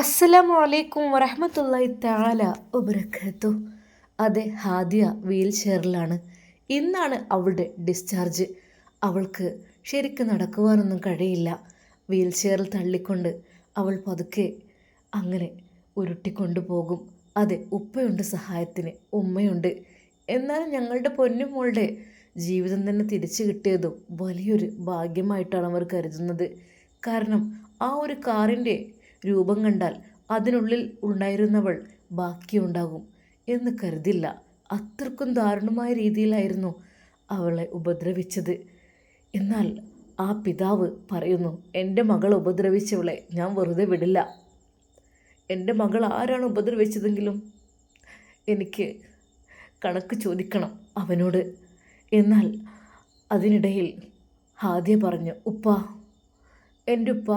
അസ്സലാമു അലൈക്കും വറഹമത്തല്ലായി താല വബറകാത്തു. അതെ ഹാദിയ വീൽ ചെയറിലാണ് ഇന്നാണ് അവളുടെ ഡിസ്ചാർജ് അവൾക്ക് ശരിക്ക് നടക്കുവാനൊന്നും കഴിയില്ല. വീൽ ചെയറിൽ തള്ളിക്കൊണ്ട് അവൾ പതുക്കെ അങ്ങനെ ഉരുട്ടിക്കൊണ്ടു പോകും അതെ ഉപ്പയുണ്ട് സഹായത്തിന് ഉമ്മയുണ്ട്. എന്നാലും ഞങ്ങളുടെ പൊന്നുമോളുടെ ജീവിതം തന്നെ തിരിച്ചു കിട്ടിയതും വലിയൊരു ഭാഗ്യമായിട്ടാണ് അവർ കരുതുന്നത്. കാരണം ആ ഒരു കാറിന്റെ രൂപം കണ്ടാൽ അതിനുള്ളിൽ ഉണ്ടായിരുന്നവൾ ബാക്കിയുണ്ടാകും എന്ന് കരുതില്ല. അത്രക്കും ദാരുണമായ രീതിയിലായിരുന്നു അവളെ ഉപദ്രവിച്ചത്. എന്നാൽ ആ പിതാവ് പറയുന്നു എന്റെ മകൾ ഉപദ്രവിച്ചവളെ ഞാൻ വെറുതെ വിടില്ല. എന്റെ മകൾ ആരാണ് ഉപദ്രവിച്ചതെങ്കിലും എനിക്ക് കണക്ക് ചോദിക്കണം അവനോട് എന്നാൽ അതിനിടയിൽ ഹാദ്യ പറഞ്ഞു ഉപ്പ എന്റെ ഉപ്പ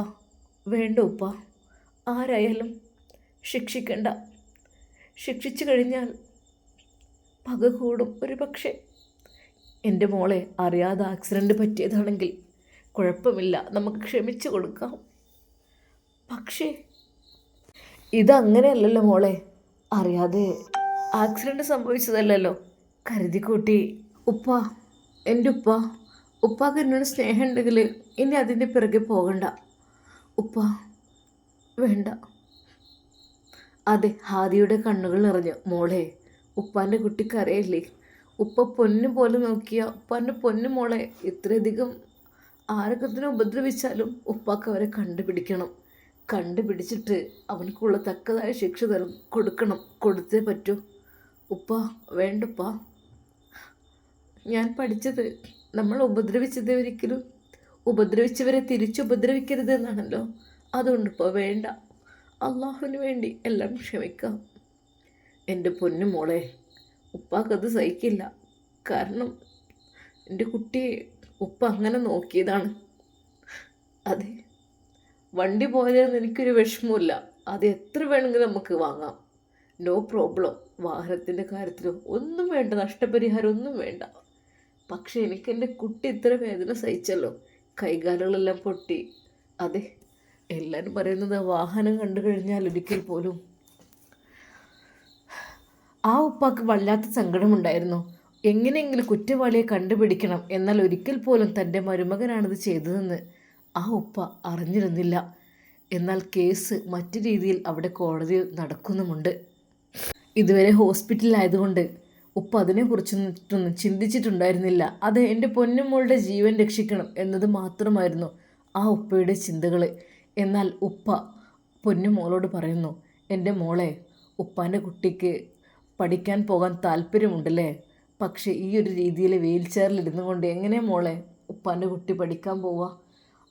വേണ്ട ഉപ്പ. ആരായാലും ശിക്ഷിക്കണ്ട. ശിക്ഷിച്ചു കഴിഞ്ഞാൽ പക കൂടും. ഒരു പക്ഷേ എന്റെ മോളെ അറിയാതെ ആക്സിഡന്റ് പറ്റിയതാണെങ്കിൽ കുഴപ്പമില്ല. നമുക്ക് ക്ഷമിച്ചു കൊടുക്കാം. പക്ഷേ ഇതങ്ങനെയല്ലല്ലോ മോളെ. അറിയാതെ ആക്സിഡന്റ് സംഭവിച്ചതല്ലല്ലോ. കരുതിക്കൂട്ടി. ഉപ്പ എന്റെ ഉപ്പ ഉപ്പാക്ക് എന്നോട് സ്നേഹമുണ്ടെങ്കിൽ ഇനി അതിന്റെ പിറകെ പോകണ്ട. ഉപ്പ വേണ്ട. അതെ ഹാദിയുടെ കണ്ണുകൾ നിറഞ്ഞു. മോളെ ഉപ്പാന്റെ കുട്ടിക്കറിയല്ലേ ഉപ്പ പൊന്നു പോലെ നോക്കിയ ഉപ്പാന്റെ പൊന്നു മോളെ ഇത്രയധികം ആരൊക്കെ തന്നെ ഉപദ്രവിച്ചാലും ഉപ്പാക്ക് അവരെ കണ്ടുപിടിക്കണം. കണ്ടുപിടിച്ചിട്ട് അവനക്കുള്ള തക്കതായ ശിക്ഷ തരും കൊടുക്കണം. കൊടുത്തേ പറ്റൂ. ഉപ്പ വേണ്ടപ്പ. ഞാൻ പഠിച്ചത് നമ്മൾ ഉപദ്രവിച്ചത് ഒരിക്കലും ഉപദ്രവിച്ചവരെ തിരിച്ചുപദ്രവിക്കരുത് എന്നാണല്ലോ. അതുകൊണ്ട് ഇപ്പോൾ വേണ്ട. അള്ളാഹുവിന് വേണ്ടി എല്ലാം ക്ഷമിക്കാം എന്റെ പൊന്നു മോളെ ഉപ്പാക്കത് സഹിക്കില്ല. കാരണം എന്റെ കുട്ടിയെ ഉപ്പ അങ്ങനെ നോക്കിയതാണ്. അതെ വണ്ടി പോയതെന്ന് എനിക്കൊരു വിഷമമില്ല അത് എത്ര വേണമെങ്കിലും നമുക്ക് വാങ്ങാം. നോ പ്രോബ്ലം വാഹനത്തിന്റെ കാര്യത്തിലും ഒന്നും വേണ്ട. നഷ്ടപരിഹാരം ഒന്നും വേണ്ട. പക്ഷേ എനിക്ക് എന്റെ കുട്ടി ഇത്ര വേദന സഹിച്ചല്ലോ. കൈകാലുകളെല്ലാം പൊട്ടി. അതെ എല്ലാവരും പറയുന്നത് വാഹനം കണ്ടു കഴിഞ്ഞാൽ ഒരിക്കൽ പോലും. ആ ഉപ്പാക്ക് വല്ലാത്ത സങ്കടമുണ്ടായിരുന്നു. എങ്ങനെയെങ്കിലും കുറ്റവാളിയെ കണ്ടുപിടിക്കണം എന്നാൽ ഒരിക്കൽ പോലും തന്റെ മരുമകനാണിത് ചെയ്തതെന്ന് ആ ഉപ്പ അറിഞ്ഞിരുന്നില്ല. എന്നാൽ കേസ് മറ്റു രീതിയിൽ അവിടെ കോടതിയിൽ നടക്കുന്നുമുണ്ട്. ഇതുവരെ ഹോസ്പിറ്റലിലായതുകൊണ്ട് ഉപ്പ അതിനെക്കുറിച്ചൊന്നും ചിന്തിച്ചിട്ടുണ്ടായിരുന്നില്ല. അത് എന്റെ പൊന്നുമോളുടെ ജീവൻ രക്ഷിക്കണം എന്നത് മാത്രമായിരുന്നു ആ ഉപ്പയുടെ ചിന്തകൾ എന്നാൽ ഉപ്പ പൊന്നു മോളോട് പറയുന്നു എന്റെ മോളെ ഉപ്പാന്റെ കുട്ടിക്ക് പഠിക്കാൻ പോകാൻ താല്പര്യമുണ്ടല്ലേ? പക്ഷേ ഈ ഒരു രീതിയിൽ വീൽ ചെയറിലിരുന്നു കൊണ്ട് എങ്ങനെ മോളെ ഉപ്പാന്റെ കുട്ടി പഠിക്കാൻ പോവുക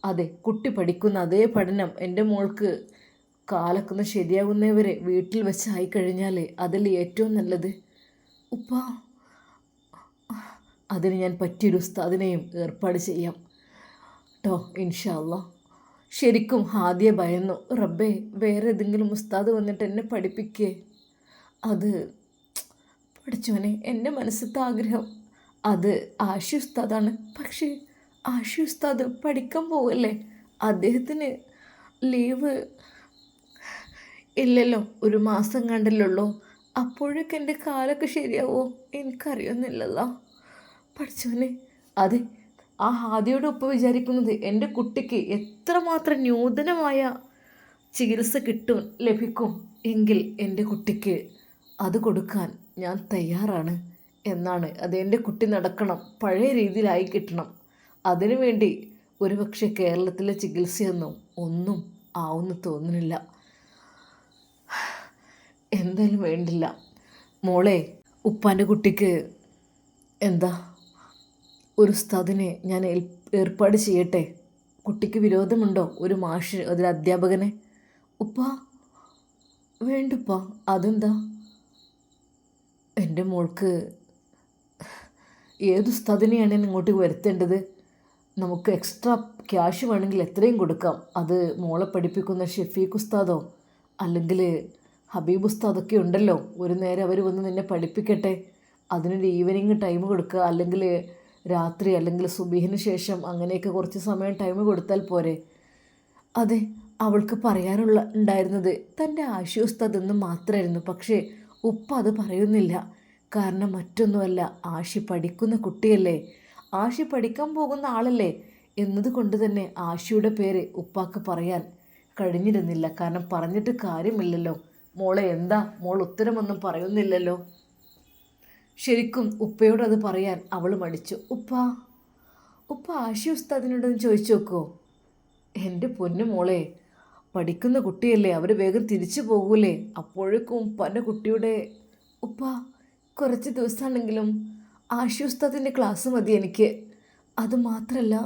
അതെ കുട്ടി പഠിക്കുന്ന അതേ പഠനം എന്റെ മോൾക്ക് കാലക്കുന്ന ശരിയാകുന്നവരെ വീട്ടിൽ വെച്ചായി കഴിഞ്ഞാൽ അതിൽ ഏറ്റവും നല്ലത്. ഉപ്പ അതിന് ഞാൻ പറ്റിയൊരു ഉസ്താദിനെയും ഏർപ്പാട് ചെയ്യാം. കേട്ടോ ഇൻഷാല്ല ശരിക്കും ഹാദിയ ഭയന്നു. റബ്ബേ വേറെ ഏതെങ്കിലും ഉസ്താദ് വന്നിട്ട് എന്നെ പഠിപ്പിക്കേ? അത് പഠിച്ചവനെ എന്റെ മനസ്സത്തെ ആഗ്രഹം. അത് ആഷി ഉസ്താദാണ്. പക്ഷേ ആഷി ഉസ്താദ് പഠിക്കാൻ പോവല്ലേ? അദ്ദേഹത്തിന് ലീവ് ഇല്ലല്ലോ. ഒരു മാസം കണ്ടല്ലോ അപ്പോഴൊക്കെ എന്റെ കാലൊക്കെ ശരിയാവോ? എനിക്കറിയുന്നില്ലല്ലോ. പഠിച്ചവനെ അതെ ആ ഹാദിയോട് ഒപ്പം വിചാരിക്കുന്നത് എന്റെ കുട്ടിക്ക് എത്രമാത്രം ന്യൂതനമായ ചികിത്സ കിട്ടും ലഭിക്കും എങ്കിൽ എന്റെ കുട്ടിക്ക് അത് കൊടുക്കാൻ ഞാൻ തയ്യാറാണ് എന്നാണ്. അത് എന്റെ കുട്ടി നടക്കണം പഴയ രീതിയിലായി കിട്ടണം. അതിനുവേണ്ടി ഒരുപക്ഷെ കേരളത്തിലെ ചികിത്സയൊന്നും ഒന്നും ആവുമെന്ന് തോന്നുന്നില്ല. എന്തായാലും വേണ്ടില്ല. മോളെ ഉപ്പാന്റെ കുട്ടിക്ക് എന്താ ഒരു ഉസ്താദിനെ ഞാൻ ഏർപ്പാട് ചെയ്യട്ടെ? കുട്ടിക്ക് വിരോധമുണ്ടോ? ഒരു മാഷ് ഒരു അധ്യാപകനെ? ഉപ്പ വേണ്ടുപ്പ. അതെന്താ? എന്റെ മോൾക്ക് ഏത് ഉസ്താദിനെയാണ് ഇങ്ങോട്ട് വരുത്തേണ്ടത്? നമുക്ക് എക്സ്ട്രാ ക്യാഷ് വേണമെങ്കിൽ എത്രയും കൊടുക്കാം. അത് മോളെ പഠിപ്പിക്കുന്ന ഷെഫീഖ് ഉസ്താദോ? അല്ലെങ്കിൽ ഹബീബ് ഉസ്താദൊക്കെ ഉണ്ടല്ലോ? ഒരു നേരം അവർ വന്ന് നിന്നെ പഠിപ്പിക്കട്ടെ? അതിനൊരു ഈവനിങ് ടൈം കൊടുക്കുക. അല്ലെങ്കിൽ രാത്രി അല്ലെങ്കിൽ സുബീഹിന് ശേഷം അങ്ങനെയൊക്കെ കുറച്ച് സമയം ടൈം കൊടുത്താൽ പോരെ. അതെ അവൾക്ക് പറയാനുള്ള ഉണ്ടായിരുന്നത് തന്റെ ആശ്വസ്തതെന്ന് മാത്രമായിരുന്നു പക്ഷേ ഉപ്പ അത് പറയുന്നില്ല. കാരണം മറ്റൊന്നുമല്ല ആശി പഠിക്കുന്ന കുട്ടിയല്ലേ. ആശി പഠിക്കാൻ പോകുന്ന ആളല്ലേ എന്നതുകൊണ്ട് തന്നെ ആശിയുടെ പേര് ഉപ്പാക്ക് പറയാൻ കഴിഞ്ഞിരുന്നില്ല. കാരണം പറഞ്ഞിട്ട് കാര്യമില്ലല്ലോ. മോളെ എന്താ? മോൾ ഉത്തരമൊന്നും പറയുന്നില്ലല്ലോ. ശരിക്കും ഉപ്പയോട് പറയാൻ അവൾ മടിച്ചു. ഉപ്പ ഉപ്പ ആശി ഉസ്താദിനോടൊന്ന് ചോദിച്ചു നോക്കുമോ എന്റെ പൊന്നു മോളെ പഠിക്കുന്ന കുട്ടിയല്ലേ അവർ വേഗം തിരിച്ചു പോകൂലേ. അപ്പോഴേക്കും ഉപ്പാന്റെ കുട്ടിയുടെ ഉപ്പ കുറച്ച് ദിവസമാണെങ്കിലും ആശി ഉസ്താദിന്റെ ക്ലാസ് മതി എനിക്ക്. അതുമാത്രമല്ല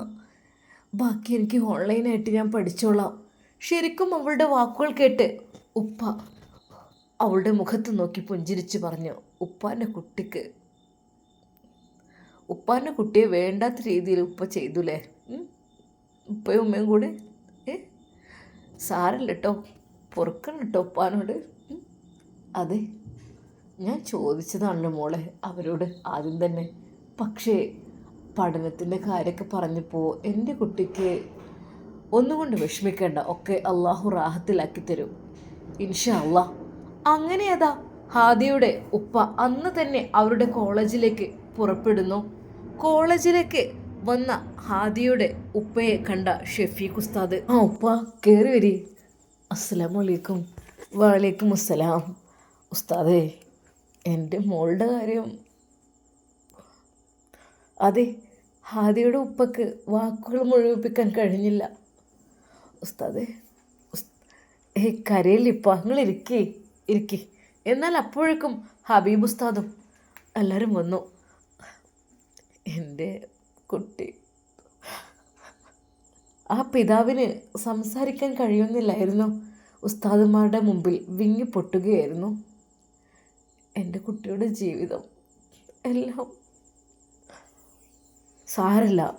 ബാക്കി എനിക്ക് ഓൺലൈനായിട്ട് ഞാൻ പഠിച്ചോളാം. ശരിക്കും അവളുടെ വാക്കുകൾ കേട്ട് ഉപ്പ അവളുടെ മുഖത്ത് നോക്കി പുഞ്ചിരിച്ചു പറഞ്ഞു. ഉപ്പാന്റെ കുട്ടിക്ക്. ഉപ്പാന്റെ കുട്ടിയെ വേണ്ടാത്ത രീതിയിൽ ഉപ്പ ചെയ്തുല്ലേ ഉപ്പയും ഉമ്മയും കൂടെ? ഏ? സാരല്ല കേട്ടോ പൊറുക്കണം കേട്ടോ ഉപ്പാനോട്. അതെ. ഞാൻ ചോദിച്ചതാണല്ലോ മോളെ അവരോട് ആദ്യം തന്നെ. പക്ഷേ പഠനത്തിന്റെ കാര്യമൊക്കെ പറഞ്ഞപ്പോൾ എന്റെ കുട്ടിക്ക് ഒന്നുകൊണ്ട് വിഷമിക്കേണ്ട. ഒക്കെ അള്ളാഹു റാഹത്തിലാക്കി തരും. ഇൻഷാ അള്ളാ. അങ്ങനെ അതാ ഹാദിയുടെ ഉപ്പ അന്ന് തന്നെ അവരുടെ കോളേജിലേക്ക് പുറപ്പെടുന്നു. കോളേജിലേക്ക് വന്ന ഹാദിയുടെ ഉപ്പയെ കണ്ട ഷെഫീഖ് ഉസ്താദ് ആ ഉപ്പ കയറി വരി. അസ്സലാമലൈക്കും വലൈക്കും അസ്സലാം. ഉസ്താദേ എന്റെ മോളുടെ കാര്യം അതെ ഹാദിയുടെ ഉപ്പക്ക് വാക്കുകൾ മുഴുവിപ്പിക്കാൻ കഴിഞ്ഞില്ല. ഉസ്താദേ ഉസ്- ഏയ് കരയില്ലിപ്പ നിങ്ങൾ ഇരിക്കേ ഇരിക്കേ. എന്നാൽ അപ്പോഴേക്കും ഹബീബ് ഉസ്താദും എല്ലാവരും വന്നു. എന്റെ കുട്ടി ആ പിതാവിന് സംസാരിക്കാൻ കഴിയുന്നില്ലായിരുന്നു. ഉസ്താദുമാരുടെ മുമ്പിൽ വിങ്ങി പൊട്ടുകയായിരുന്നു. എന്റെ കുട്ടിയുടെ ജീവിതം എല്ലാം സാരല്ല.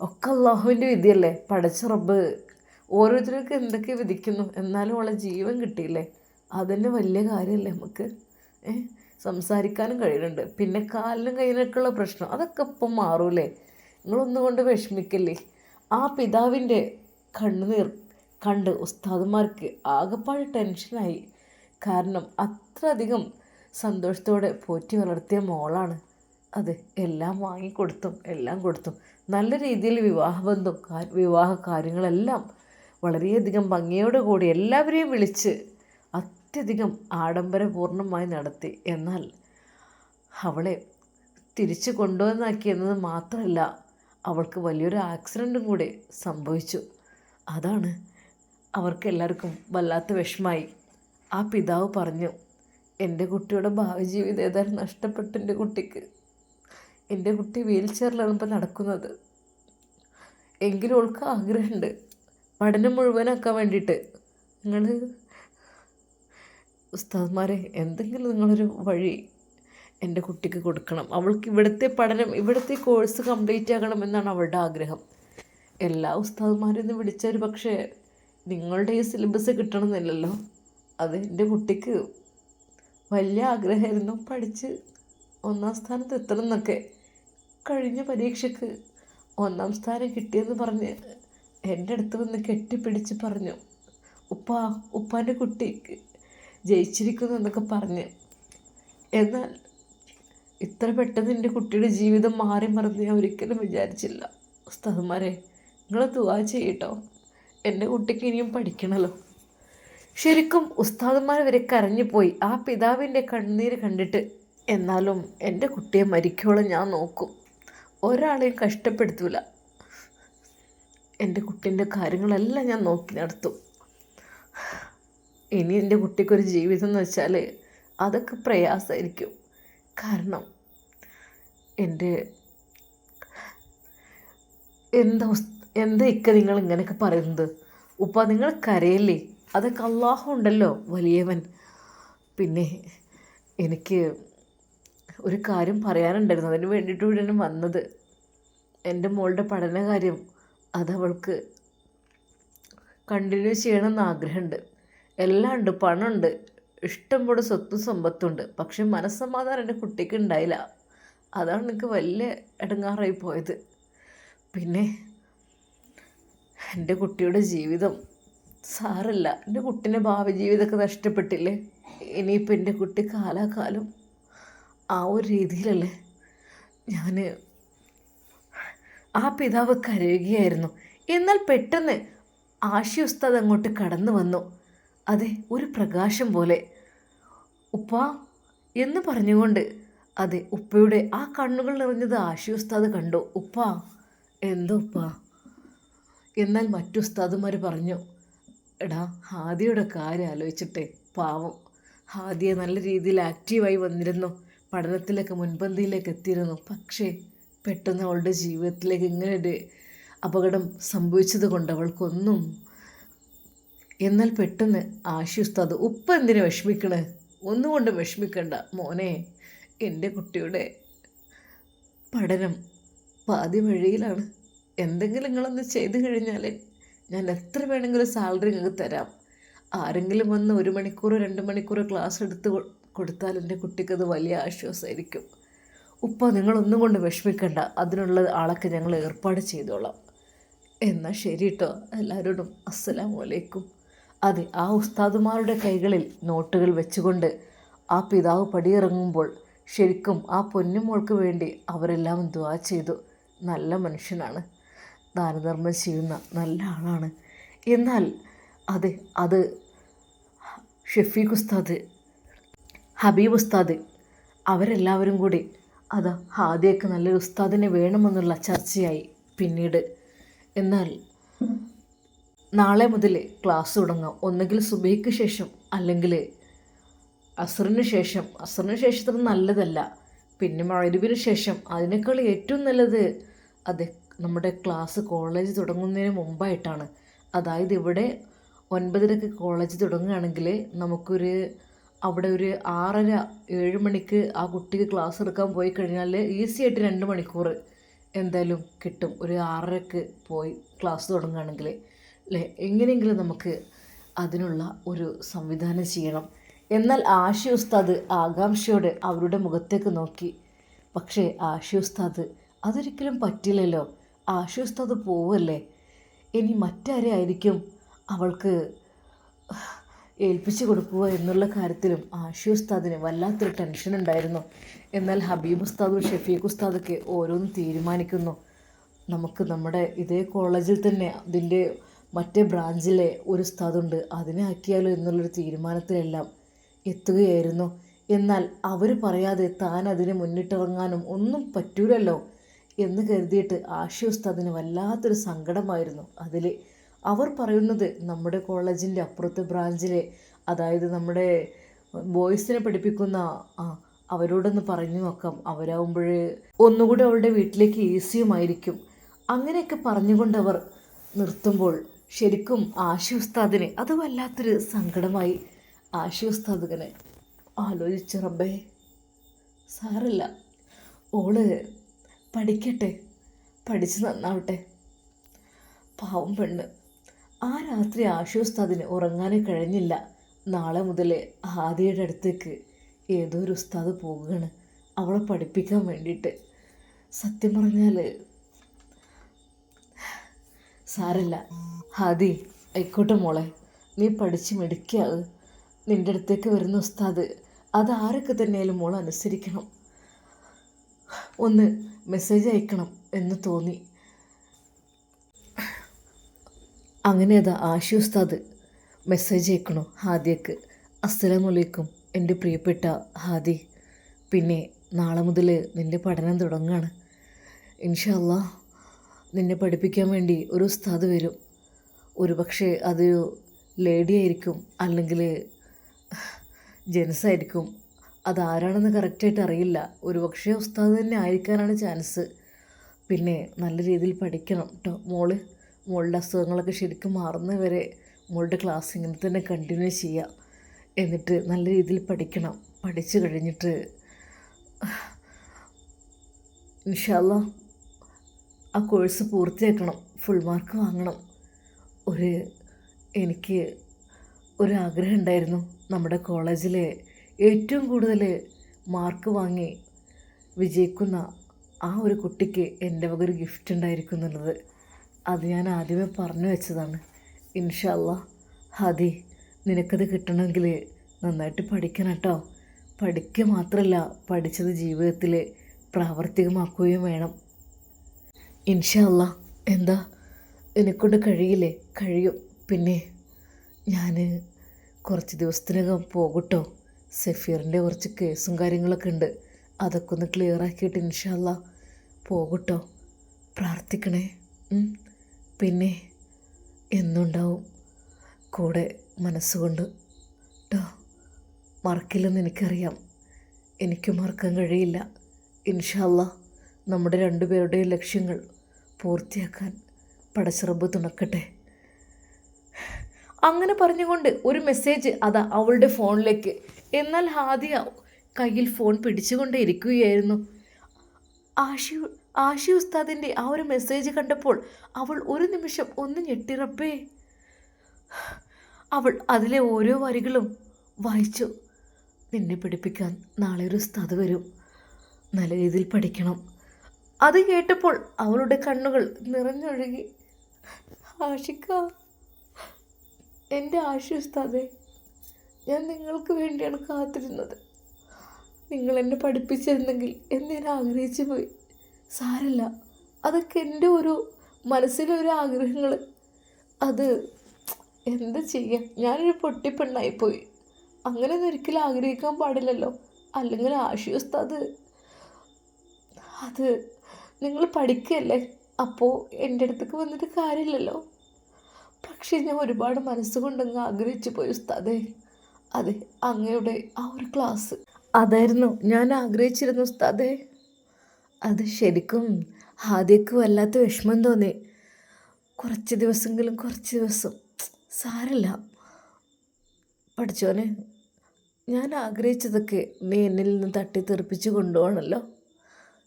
ഒക്കെ അള്ളാഹുവിന്റെ വിധിയല്ലേ? പടച്ച റബ്ബ് ഓരോരുത്തർക്ക് എന്തൊക്കെ വിധിക്കുന്നു? എന്നാലും അവളെ ജീവൻ കിട്ടിയില്ലേ? അതന്നെ വലിയ കാര്യമല്ലേ നമുക്ക് സംസാരിക്കാനും കഴിയുന്നുണ്ട്. പിന്നെ കാലിനും കയ്യിനൊക്കെയുള്ള പ്രശ്നം അതൊക്കെ ഇപ്പം മാറൂലേ നിങ്ങളൊന്നുകൊണ്ട് വിഷമിക്കല്ലേ? ആ പിതാവിന്റെ കണ്ണുനീർ കണ്ട് ഉസ്താദുമാർക്ക് ആകെപ്പാട് ടെൻഷനായി കാരണം അത്രയധികം സന്തോഷത്തോടെ പോറ്റി വളർത്തിയ മോളാണ്. അതെ എല്ലാം വാങ്ങിക്കൊടുത്തും എല്ലാം കൊടുത്തും. നല്ല രീതിയിൽ വിവാഹബന്ധം വിവാഹ കാര്യങ്ങളെല്ലാം വളരെയധികം ഭംഗിയോടുകൂടി എല്ലാവരെയും വിളിച്ച് അത്യധികം ആഡംബരപൂർണമായി നടത്തി. എന്നാൽ അവളെ തിരിച്ചു കൊണ്ടുവന്നാക്കിയെന്നത് മാത്രമല്ല അവൾക്ക് വലിയൊരു ആക്സിഡന്റും കൂടെ സംഭവിച്ചു. അതാണ് അവർക്ക് എല്ലാവർക്കും വല്ലാത്ത വിഷമായി. ആ പിതാവ് പറഞ്ഞു എന്റെ കുട്ടിയുടെ ഭാവി ജീവിതം ഏതായാലും നഷ്ടപ്പെട്ടു എന്റെ കുട്ടിക്ക്. എന്റെ കുട്ടി വീൽ ചെയറിലാണ് ഇപ്പോൾ നടക്കുന്നത്. എങ്കിലും അവൾക്ക് ആഗ്രഹമുണ്ട്. പഠനം മുഴുവനാക്കാൻ വേണ്ടിയിട്ട്. നിങ്ങൾ ഉസ്താദ്മാരെ എന്തെങ്കിലും നിങ്ങളൊരു വഴി എന്റെ കുട്ടിക്ക് കൊടുക്കണം. അവൾക്ക് ഇവിടുത്തെ പഠനം ഇവിടുത്തെ കോഴ്സ് കംപ്ലീറ്റ് ആകണം എന്നാണ് അവളുടെ ആഗ്രഹം. എല്ലാ ഉസ്താദ്മാരും ഇന്ന് വിളിച്ചൊരു പക്ഷേ നിങ്ങളുടെ ഈ സിലബസ് കിട്ടണമെന്നില്ലല്ലോ. അത് എന്റെ കുട്ടിക്ക് വലിയ ആഗ്രഹമായിരുന്നു. പഠിച്ച് ഒന്നാം സ്ഥാനത്ത് എത്തണം എന്നൊക്കെ. കഴിഞ്ഞ പരീക്ഷയ്ക്ക് ഒന്നാം സ്ഥാനം കിട്ടിയെന്ന് പറഞ്ഞ് എന്റെ അടുത്ത് വന്ന് കെട്ടിപ്പിടിച്ച് പറഞ്ഞു ഉപ്പ ഉപ്പാന്റെ കുട്ടിക്ക് ജയിച്ചിരിക്കുന്നു എന്നൊക്കെ പറഞ്ഞ്. എന്നാൽ ഇത്ര പെട്ടെന്ന് എന്റെ കുട്ടിയുടെ ജീവിതം മാറി മറന്ന് ഞാൻ ഒരിക്കലും വിചാരിച്ചില്ല. ഉസ്താദന്മാരെ നിങ്ങൾ ദുവാ ചെയ്യട്ടോ. എന്റെ കുട്ടിക്ക് ഇനിയും പഠിക്കണമല്ലോ ശരിക്കും ഉസ്താദന്മാർ വരെ കരഞ്ഞുപോയി ആ പിതാവിന്റെ കണ്ണീര് കണ്ടിട്ട് എന്നാലും എന്റെ കുട്ടിയെ മരിക്കോളം ഞാൻ നോക്കും. ഒരാളെയും കഷ്ടപ്പെടുത്തൂല. എന്റെ കുട്ടീന്റെ കാര്യങ്ങളെല്ലാം ഞാൻ നോക്കി നടത്തും. ഇനി എന്റെ കുട്ടിക്കൊരു ജീവിതം എന്ന് വെച്ചാൽ അതൊക്കെ പ്രയാസമായിരിക്കും. കാരണം എന്റെ എന്താ എന്താ ഇക്ക നിങ്ങൾ ഇങ്ങനെയൊക്കെ പറയുന്നത്? ഉപ്പ നിങ്ങൾ കരയല്ലേ? അതൊക്കെ അള്ളാഹു ഉണ്ടല്ലോ വലിയവൻ. പിന്നെ എനിക്ക് ഒരു കാര്യം പറയാനുണ്ടായിരുന്നു. അതിന് വേണ്ടിയിട്ട് ഇവിടെ വന്നത്. എന്റെ മോളുടെ പഠനകാര്യം അതവൾക്ക് കണ്ടിന്യൂ ചെയ്യണമെന്ന് ആഗ്രഹമുണ്ട്. എല്ലാം ഉണ്ട് പണമുണ്ട് ഇഷ്ടം പോലെ സ്വത്തും സമ്പത്തുണ്ട്. പക്ഷെ മനസ്സമാധാനം എന്റെ കുട്ടിക്ക് ഉണ്ടായില്ല അതാണ് എനിക്ക് വലിയ ഇടങ്ങാറായി പോയത്. പിന്നെ എന്റെ കുട്ടിയുടെ ജീവിതം സാറല്ല എന്റെ കുട്ടീന്റെ ഭാവി ജീവിതമൊക്കെ നഷ്ടപ്പെട്ടില്ലേ? ഇനിയിപ്പോൾ എന്റെ കുട്ടി കാലാകാലം ആ ഒരു രീതിയിലല്ലേ? ഞാൻ ആ പിതാവ് കരയുകയായിരുന്നു. എന്നാൽ പെട്ടെന്ന് ആഷി ഉസ്താദ് അങ്ങോട്ട് കടന്നു വന്നു. അതെ ഒരു പ്രകാശം പോലെ. ഉപ്പ എന്ന് പറഞ്ഞുകൊണ്ട് അതെ ഉപ്പയുടെ ആ കണ്ണുകൾ നിറഞ്ഞത് ആശി ഉസ്താദ് കണ്ടു. ഉപ്പ എന്തോ ഉപ്പ? എന്നാൽ മറ്റു ഉസ്താദുമാർ പറഞ്ഞു എടാ ഹാദിയുടെ കാര്യം ആലോചിച്ചിട്ടെ പാവം. ഹാദിയെ നല്ല രീതിയിൽ ആക്റ്റീവായി വന്നിരുന്നു. പഠനത്തിലൊക്കെ മുൻപന്തിയിലേക്ക് എത്തിയിരുന്നു. പക്ഷേ പെട്ടെന്ന് അവളുടെ ജീവിതത്തിലേക്ക് ഇങ്ങനെ ഒരു അപകടം സംഭവിച്ചത് കൊണ്ട് അവൾക്കൊന്നും എന്നാൽ പെട്ടെന്ന് ആശി ഉസ്താദ് ഉപ്പ എന്തിനു വിഷമിക്കണേ? ഒന്നുകൊണ്ടും വിഷമിക്കണ്ട മോനെ. എന്റെ കുട്ടിയുടെ പഠനം പാതി വഴിയിലാണ്. എന്തെങ്കിലും നിങ്ങളൊന്ന് ചെയ്തു കഴിഞ്ഞാൽ ഞാൻ എത്ര വേണമെങ്കിലും സാലറി നിങ്ങൾക്ക് തരാം. ആരെങ്കിലും വന്ന് ഒരു മണിക്കൂർ രണ്ട് മണിക്കൂർ ക്ലാസ് എടുത്ത് കൊടുത്താൽ എന്റെ കുട്ടിക്കത് വലിയ ആശ്വാസമായിരിക്കും ഉപ്പ നിങ്ങളൊന്നും കൊണ്ട് വിഷമിക്കണ്ട. അതിനുള്ള ആളൊക്കെ ഞങ്ങൾ ഏർപ്പാട് ചെയ്തോളാം. എന്നാൽ ശരി കേട്ടോ എല്ലാവരോടും അസ്സലാമു അലൈക്കും. അതെ ആ ഉസ്താദുമാരുടെ കൈകളിൽ നോട്ടുകൾ വെച്ചുകൊണ്ട് ആ പിതാവ് പടിയിറങ്ങുമ്പോൾ ശരിക്കും ആ പൊന്നുമോൾക്ക് വേണ്ടി അവരെല്ലാം ദ്വാ ചെയ്തു. നല്ല മനുഷ്യനാണ്. ദാനധർമ്മം ചെയ്യുന്ന നല്ല ആളാണ്. എന്നാൽ അതെ അത് ഷെഫീഖ് ഉസ്താദ് ഹബീബ് ഉസ്താദ് അവരെല്ലാവരും കൂടി അത് ഹാദിയക്ക് നല്ലൊരു ഉസ്താദിനെ വേണമെന്നുള്ള ചർച്ചയായി പിന്നീട്. എന്നാൽ നാളെ മുതൽ ക്ലാസ് തുടങ്ങാം. ഒന്നുകിൽ സുബൈക്ക് ശേഷം അല്ലെങ്കിൽ അസറിന് ശേഷം. അസറിന് ശേഷം നല്ലതല്ല. പിന്നെ മഴരുവിന് ശേഷം. അതിനേക്കാൾ ഏറ്റവും നല്ലത് അതെ നമ്മുടെ ക്ലാസ് കോളേജ് തുടങ്ങുന്നതിന് മുമ്പായിട്ടാണ്. അതായത് ഇവിടെ ഒൻപതരക്ക് കോളേജ് തുടങ്ങുകയാണെങ്കിൽ നമുക്കൊരു അവിടെ ഒരു ആറര ഏഴ് മണിക്ക് ആ കുട്ടിക്ക് ക്ലാസ് എടുക്കാൻ പോയി കഴിഞ്ഞാൽ ഈസി ആയിട്ട് രണ്ട് മണിക്കൂർ എന്തായാലും കിട്ടും. ഒരു ആറരക്ക് പോയി ക്ലാസ് തുടങ്ങുകയാണെങ്കിൽ. അല്ലേ? എങ്ങനെയെങ്കിലും നമുക്ക് അതിനുള്ള ഒരു സംവിധാനം ചെയ്യണം. എന്നാൽ ആഷി ഉസ്താദ് ആകാംക്ഷയോടെ അവരുടെ മുഖത്തേക്ക് നോക്കി. പക്ഷേ ആഷി ഉസ്താദ് അതൊരിക്കലും പറ്റില്ലല്ലോ. ആഷി ഉസ്താദ് പോവല്ലേ? ഇനി മറ്റാരെ ആയിരിക്കും അവൾക്ക് ഏൽപ്പിച്ചു കൊടുക്കുക എന്നുള്ള കാര്യത്തിലും ആഷി ഉസ്താദിന് വല്ലാത്തൊരു ടെൻഷൻ ഉണ്ടായിരുന്നു. എന്നാൽ ഹബീബ് ഉസ്താദും ഷഫീഖ് ഉസ്താദൊക്കെ ഓരോന്ന് തീരുമാനിക്കുന്നു. നമുക്ക് നമ്മുടെ ഇതേ കോളേജിൽ തന്നെ അതിന്റെ മറ്റേ ബ്രാഞ്ചിലെ ഒരു ഉസ്താദുണ്ട്. അതിനെ ആക്കിയാലോ എന്നുള്ളൊരു തീരുമാനത്തിലെല്ലാം എത്തുകയായിരുന്നു. എന്നാൽ അവർ പറയാതെ താൻ അതിന് മുന്നിട്ടിറങ്ങാനും ഒന്നും പറ്റൂലല്ലോ എന്ന് കരുതിയിട്ട് ആഷി ഉസ്താദിന് വല്ലാത്തൊരു സങ്കടമായിരുന്നു. അതിൽ അവർ പറയുന്നത് നമ്മുടെ കോളേജിന്റെ അപ്പുറത്തെ ബ്രാഞ്ചിലെ അതായത് നമ്മുടെ ബോയ്സിനെ പഠിപ്പിക്കുന്ന ആ അവരോടൊന്ന് പറഞ്ഞു നോക്കാം. അവരാകുമ്പോൾ ഒന്നുകൂടെ അവളുടെ വീട്ടിലേക്ക് ഈസിയുമായിരിക്കും അങ്ങനെയൊക്കെ പറഞ്ഞുകൊണ്ടവർ നിർത്തുമ്പോൾ ശരിക്കും ആഷി ഉസ്താദിന് അത് വല്ലാത്തൊരു സങ്കടമായി ആഷി ഉസ്താദിനെ ആലോചിച്ച് റബ്ബേ സാറല്ല ഓൾ പഠിക്കട്ടെ പഠിച്ച് നന്നാവട്ടെ. പാവം പെണ്ണ്. ആ രാത്രി ആശ്വസ്താദിന് ഉറങ്ങാനെ കഴിഞ്ഞില്ല. നാളെ മുതൽ ആദിയുടെ അടുത്തേക്ക് ഏതോ ഒരു ഉസ്താദ് പോവുകയാണ്. അവളെ പഠിപ്പിക്കാൻ വേണ്ടിയിട്ട്. സത്യം പറഞ്ഞാൽ സാരല്ല. ഹാദി ആയിക്കോട്ടെ മോളെ. നീ പഠിച്ച് മിടുക്കിയാവ് നിന്റെ അടുത്തേക്ക് വരുന്ന ഉസ്താദ് അത് ആരൊക്കെ തന്നെയാലും മോൾ അനുസരിക്കണം. ഒന്ന് മെസ്സേജ് അയക്കണം എന്ന് തോന്നി. അങ്ങനെ അതാ ആഷി ഉസ്താദ് മെസ്സേജ് അയക്കണോ ഹാദിയക്ക്. അസ്സലാമലൈക്കും എന്റെ പ്രിയപ്പെട്ട ഹാദി. പിന്നെ നാളെ മുതൽ നിന്റെ പഠനം തുടങ്ങുകയാണ് ഇൻഷല്ല നിന്നെ പഠിപ്പിക്കാൻ വേണ്ടി ഒരു ഉസ്താദ് വരും. ഒരു പക്ഷേ അത് ലേഡി ആയിരിക്കും അല്ലെങ്കിൽ ജെൻസ് ആയിരിക്കും അതാരാണെന്ന് കറക്റ്റായിട്ട് അറിയില്ല. ഒരു പക്ഷേ ഉസ്താദ് തന്നെ ആയിരിക്കാനാണ് ചാൻസ് പിന്നെ നല്ല രീതിയിൽ പഠിക്കണം കേട്ടോ മോൾ മോളുടെ അസുഖങ്ങളൊക്കെ ശരിക്കും മാറുന്നവരെ മോളുടെ ക്ലാസ് ഇങ്ങനെ തന്നെ കണ്ടിന്യൂ ചെയ്യുക എന്നിട്ട് നല്ല രീതിയിൽ പഠിക്കണം. പഠിച്ചു കഴിഞ്ഞിട്ട് ഇൻഷാല്ല ആ കോഴ്സ് പൂർത്തിയാക്കണം ഫുൾ മാർക്ക് വാങ്ങണം. ഒരു എനിക്ക് ഒരു ആഗ്രഹം ഉണ്ടായിരുന്നു നമ്മുടെ കോളേജിലെ ഏറ്റവും കൂടുതൽ മാർക്ക് വാങ്ങി വിജയിക്കുന്ന ആ ഒരു കുട്ടിക്ക് എന്റെ വക ഒരു ഗിഫ്റ്റ് ഉണ്ടായിരിക്കും എന്നുള്ളത്. അത് ഞാൻ ആദ്യമേ പറഞ്ഞു വെച്ചതാണ്. ഇൻഷല്ല ഹതി നിനക്കത് കിട്ടണമെങ്കിൽ നന്നായിട്ട് പഠിക്കണം കേട്ടോ. പഠിക്കുക മാത്രമല്ല പഠിച്ചത് ജീവിതത്തിൽ പ്രാവർത്തികമാക്കുകയും വേണം. ഇൻഷല്ല എന്താ? എന്നെക്കൊണ്ട് കഴിയില്ലേ? കഴിയും. പിന്നെ ഞാൻ കുറച്ച് ദിവസത്തിനകം പോകട്ടോ. സഫീറിന്റെ കുറച്ച് കേസും കാര്യങ്ങളൊക്കെ ഉണ്ട്. അതൊക്കെ ഒന്ന് ക്ലിയർ ആക്കിയിട്ട് ഇൻഷല്ല പോകട്ടോ. പ്രാർത്ഥിക്കണേ. പിന്നെ എന്നുണ്ടാവും കൂടെ മനസ്സുകൊണ്ട്. കേട്ടോ മറക്കില്ലെന്ന് എനിക്കറിയാം. എനിക്ക് മറക്കാൻ കഴിയില്ല. ഇൻഷല്ല നമ്മുടെ രണ്ടുപേരുടെയും ലക്ഷ്യങ്ങൾ. പൂർത്തിയാക്കാൻ പടശ്രബ് തുണക്കട്ടെ. അങ്ങനെ പറഞ്ഞുകൊണ്ട് ഒരു മെസ്സേജ് അതാ അവളുടെ ഫോണിലേക്ക്. എന്നാൽ ഹാദിയ കയ്യിൽ ഫോൺ പിടിച്ചുകൊണ്ടേ ഇരിക്കുകയായിരുന്നു. ആഷി ആഷി ഉസ്താദിന്റെ ആ ഒരു മെസ്സേജ് കണ്ടപ്പോൾ അവൾ ഒരു നിമിഷം ഒന്ന് ഞെട്ടിറപ്പേ. അവൾ അതിലെ ഓരോ വരികളും വായിച്ചു. നിന്നെ പഠിപ്പിക്കാൻ നാളെ ഒരു ഉസ്താദ് വരും. നല്ല രീതിയിൽ പഠിക്കണം. അത് കേട്ടപ്പോൾ അവളുടെ കണ്ണുകൾ നിറഞ്ഞൊഴുകി. ആഷിക്ക എന്റെ ആഷി ഉസ്താദേ ഞാൻ നിങ്ങൾക്ക് വേണ്ടിയാണ് കാത്തിരുന്നത്. നിങ്ങൾ എന്നെ പഠിപ്പിച്ചിരുന്നെങ്കിൽ എന്നെ ഞാൻ ആഗ്രഹിച്ചു പോയി. സാരല്ല അതൊക്കെ എന്റെ ഒരു മനസ്സിലെ ഒരു ആഗ്രഹങ്ങൾ അത് എന്ത് ചെയ്യാം? ഞാനൊരു പൊട്ടിപ്പെണ്ണായിപ്പോയി അങ്ങനെ ഒന്നും ഒരിക്കലും ആഗ്രഹിക്കാൻ പാടില്ലല്ലോ. അല്ലെങ്കിൽ ആഷി ഉസ്താദ് അത് നിങ്ങൾ പഠിക്കുകയല്ലേ അപ്പോൾ എന്റെ അടുത്തേക്ക് വന്നിട്ട് കാര്യമില്ലല്ലോ. പക്ഷേ ഞാൻ ഒരുപാട് മനസ്സുകൊണ്ടങ്ങ് ആഗ്രഹിച്ചു പോയി ഉസ്താദേ. അതെ അങ്ങയുടെ ആ ഒരു ക്ലാസ് അതായിരുന്നു ഞാൻ ആഗ്രഹിച്ചിരുന്നു ഉസ്താദേ. അത് ശരിക്കും ആദ്യക്ക് വല്ലാത്ത വിഷമം തോന്നി. കുറച്ച് ദിവസമെങ്കിലും കുറച്ച് ദിവസം. സാരല്ല പഠിച്ചോനെ ഞാൻ ആഗ്രഹിച്ചതൊക്കെ നീ എന്നിൽ നിന്ന് തട്ടി തെറിപ്പിച്ച് കൊണ്ടുപോകണമല്ലോ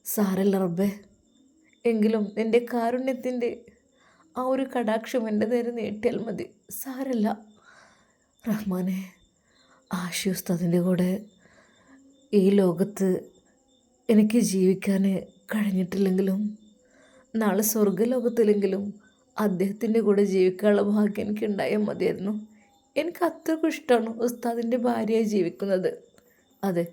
സാരല്ല റബ്ബേ. എങ്കിലും നിന്റെ കാരുണ്യത്തിന്റെ ആ ഒരു കടാക്ഷം എന്റെ നേരെ നീട്ടിയാൽ മതി. സാരല്ല. റഹ്മാനെ ആശ്വസ്തതിന്റെ കൂടെ. ഈ ലോകത്ത് എനിക്ക് ജീവിക്കാൻ കഴിഞ്ഞിട്ടില്ലെങ്കിലും നാളെ സ്വർഗലോകത്തില്ലെങ്കിലും അദ്ദേഹത്തിന്റെ കൂടെ ജീവിക്കാനുള്ള ഭാഗ്യം എനിക്ക് ഉണ്ടായാൽ മതിയായിരുന്നു. എനിക്ക് അത്രക്കും ഇഷ്ടമാണ് ഉസ്താദിന്റെ ഭാര്യയായി ജീവിക്കുന്നത്. അതെ.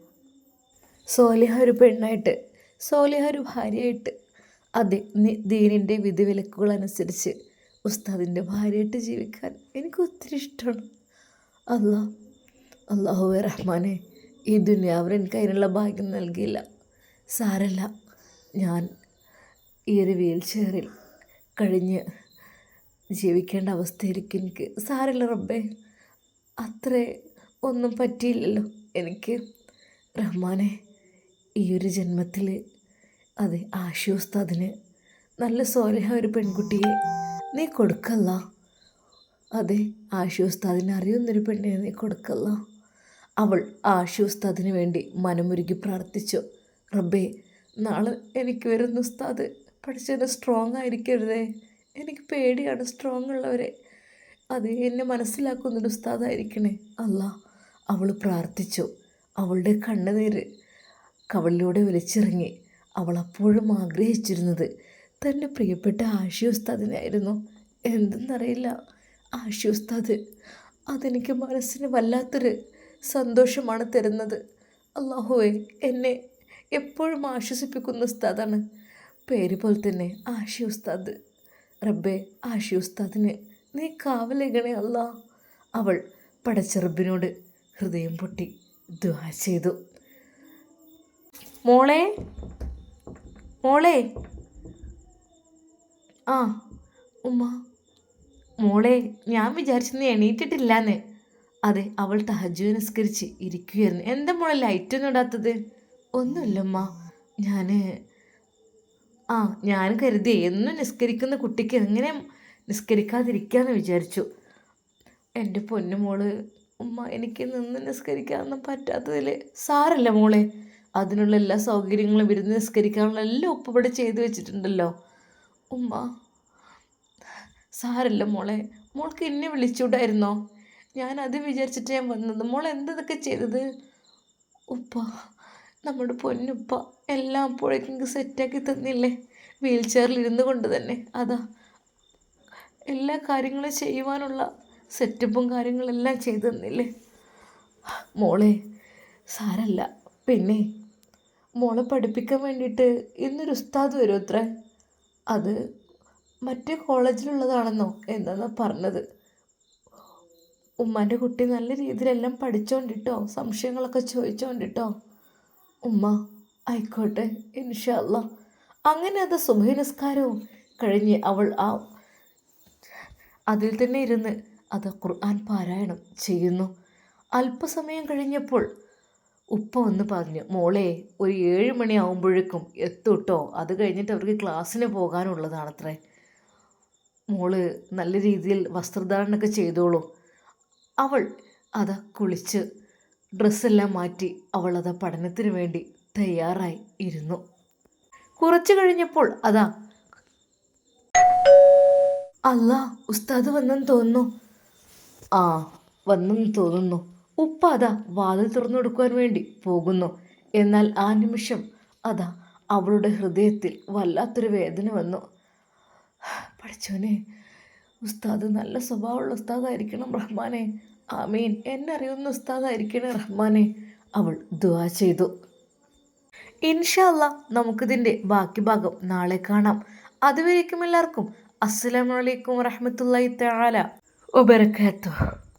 സോലിഹ ഒരു പെണ്ണായിട്ട് സോലിഹ ഒരു ഭാര്യയായിട്ട് അതെ ദീനിന്റെ വിധിവിലക്കുകൾ അനുസരിച്ച് ഉസ്താദിന്റെ ഭാര്യയായിട്ട് ജീവിക്കാൻ എനിക്ക് ഒത്തിരി ഇഷ്ടമാണ് അല്ലാ അള്ളാഹുവെ റഹ്മാനെ ഈ ദുനിയാവിൽ എനിക്ക് അതിനുള്ള ഭാഗ്യം നൽകിയില്ല. സാരല്ല ഞാൻ ഈ ഒരു വീൽ ചെയറിൽ കഴിഞ്ഞ് ജീവിക്കേണ്ട അവസ്ഥയിലേക്ക് എനിക്ക് സാരല്ല റബ്ബേ. അത്രേ ഒന്നും പറ്റിയില്ലല്ലോ എനിക്ക്. റഹ്മാനെ ഈ ഒരു ജന്മത്തിൽ അതെ ആശ്വസ്താദിന് നല്ല സോലഹ ഒരു പെൺകുട്ടിയെ നീ കൊടുക്കല്ല. അതെ ആശ്വസ്താദിന് അറിയുന്നൊരു പെണ്ണിനെ നീ കൊടുക്കല്ല. അവൾ ആശ്വസ്താദിന് വേണ്ടി മനമുരുകി പ്രാർത്ഥിച്ചു. റബ്ബേ നാളെ എനിക്ക് വരുന്ന ഉസ്താദ് പഠിച്ചതിന് സ്ട്രോങ് ആയിരിക്കരുതേ. എനിക്ക് പേടിയാണ് സ്ട്രോങ് ഉള്ളവരെ. അത് എന്നെ മനസ്സിലാക്കുന്നൊരു ഉസ്താദായിരിക്കണേ. അല്ല അവൾ പ്രാർത്ഥിച്ചു. അവളുടെ കണ്ണുനീര് കവളിലൂടെ വലിച്ചിറങ്ങി. അവൾ അപ്പോഴും ആഗ്രഹിച്ചിരുന്നത്. തന്റെ പ്രിയപ്പെട്ട ആഷി ഉസ്താദിനായിരുന്നു എന്തെന്നറിയില്ല. ആഷി ഉസ്താദ് അതെനിക്ക് മനസ്സിന് വല്ലാത്തൊരു സന്തോഷമാണ് തരുന്നത്. അള്ളാഹുവെ എന്നെ എപ്പോഴും ആശ്വസിപ്പിക്കുന്ന ഉസ്താദാണ്. പേര് പോലെ തന്നെ ആഷി ഉസ്താദ്. റബ്ബെ ആഷി ഉസ്താദിന് നീ കാവലേകണേ അല്ല അവൾ പടച്ചെറുബിനോട് ഹൃദയം പൊട്ടി ദ്വാ ചെയ്തു. മോളെ മോളെ. ആ ഉമ്മ. മോളെ ഞാൻ വിചാരിച്ചു നീ എണീറ്റിട്ടില്ലാന്ന്. അതെ അവൾ തഹജു നിസ്കരിച്ച് ഇരിക്കുകയായിരുന്നു. എന്താ മോളെ ലൈറ്റൊന്നും ഇടാത്തത്? ഒന്നുമില്ലമ്മ. ഞാൻ ആ ഞാൻ കരുതി എന്നും നിസ്കരിക്കുന്ന കുട്ടിക്ക് എങ്ങനെ നിസ്കരിക്കാതിരിക്കാന്ന് വിചാരിച്ചു. എന്റെ പൊന്നു മോൾ ഉമ്മ എനിക്ക് നിന്ന് നിസ്കരിക്കാനൊന്നും പറ്റാത്തതിൽ സാരല്ല മോളെ. അതിനുള്ള എല്ലാ സൗകര്യങ്ങളും വിരുന്ന് നിസ്കരിക്കാനുള്ള എല്ലാം ഉപ്പ ഇവിടെ ചെയ്തു വെച്ചിട്ടുണ്ടല്ലോ. ഉമ്മ. സാരല്ല മോളെ മോൾക്ക് എന്നെ വിളിച്ചുകൂടായിരുന്നോ? ഞാൻ അത് വിചാരിച്ചിട്ട് ഞാൻ വന്നത്. മോൾ എന്തൊക്കെ ചെയ്തത്? ഉപ്പ നമ്മുടെ പൊന്നുപ്പ എല്ലാം അപ്പോഴേക്കും സെറ്റാക്കി തന്നില്ലേ? വീൽ ഇരുന്നു കൊണ്ട് തന്നെ. അതാ. എല്ലാ കാര്യങ്ങളും ചെയ്യുവാനുള്ള സെറ്റപ്പും കാര്യങ്ങളെല്ലാം ചെയ്തു തന്നില്ലേ? മോളെ സാരല്ല. പിന്നെ മോളെ പഠിപ്പിക്കാൻ വേണ്ടിയിട്ട് ഇന്നൊരു ഉസ്താദ് വരും അത്രേ അത് മറ്റേ കോളേജിലുള്ളതാണെന്നോ? എന്താന്നാ പറഞ്ഞത്? ഉമ്മാന്റെ കുട്ടി നല്ല രീതിയിലെല്ലാം പഠിച്ചോണ്ടിട്ടോ സംശയങ്ങളൊക്കെ ചോദിച്ചോണ്ടിട്ടോ. ഉമ്മ ആയിക്കോട്ടെ ഇൻഷല്ല അങ്ങനെ അത് സുഭനസ്കാരവും നിസ്കാരവും കഴിഞ്ഞ് അവൾ ആ അതിൽ തന്നെ ഇരുന്ന് അത് ഖുർആൻ പാരായണം ചെയ്യുന്നു. അല്പസമയം കഴിഞ്ഞപ്പോൾ ഉപ്പ വന്ന് പറഞ്ഞു മോളെ ഒരു ഏഴ് മണിയാവുമ്പോഴേക്കും എത്തൂട്ടോ? അത് കഴിഞ്ഞിട്ട് അവർക്ക് ക്ലാസ്സിന് പോകാനുള്ളതാണത്രേ. മോൾ നല്ല രീതിയിൽ വസ്ത്രധാരണമൊക്കെ ചെയ്തോളൂ. അവൾ അതാ കുളിച്ച് ഡ്രസ്സെല്ലാം മാറ്റി അവൾ പഠനത്തിന് വേണ്ടി തയ്യാറായി ഇരുന്നു. കുറച്ചു കഴിഞ്ഞപ്പോൾ അതാ അല്ല ഉസ്താദ് വന്നെന്ന് തോന്നുന്നു. ആ വന്നെന്ന് തോന്നുന്നു. ഉപ്പ അതാ വാതിൽ തുറന്നു കൊടുക്കുവാൻ വേണ്ടി പോകുന്നു. എന്നാൽ ആ നിമിഷം അതാ അവളുടെ ഹൃദയത്തിൽ വല്ലാത്തൊരു വേദന വന്നു. പഠിച്ചോനെ ഉസ്താദ് നല്ല സ്വഭാവമുള്ള ഉസ്താദായിരിക്കണം റഹ്മാനെ. ആമീൻ. എന്നെ അറിയുന്ന ഉസ്താദായിരിക്കണേ റഹ്മാനെ. അവൾ ദുവാ ചെയ്തു. ഇൻഷല്ല നമുക്കിതിന്റെ ബാക്കി ഭാഗം നാളെ കാണാം. അതുവരേക്കും എല്ലാവർക്കും അസ്സലാമലൈക്കും വറഹമത്തല്ലാഹി തആല വബറകാതുഹു.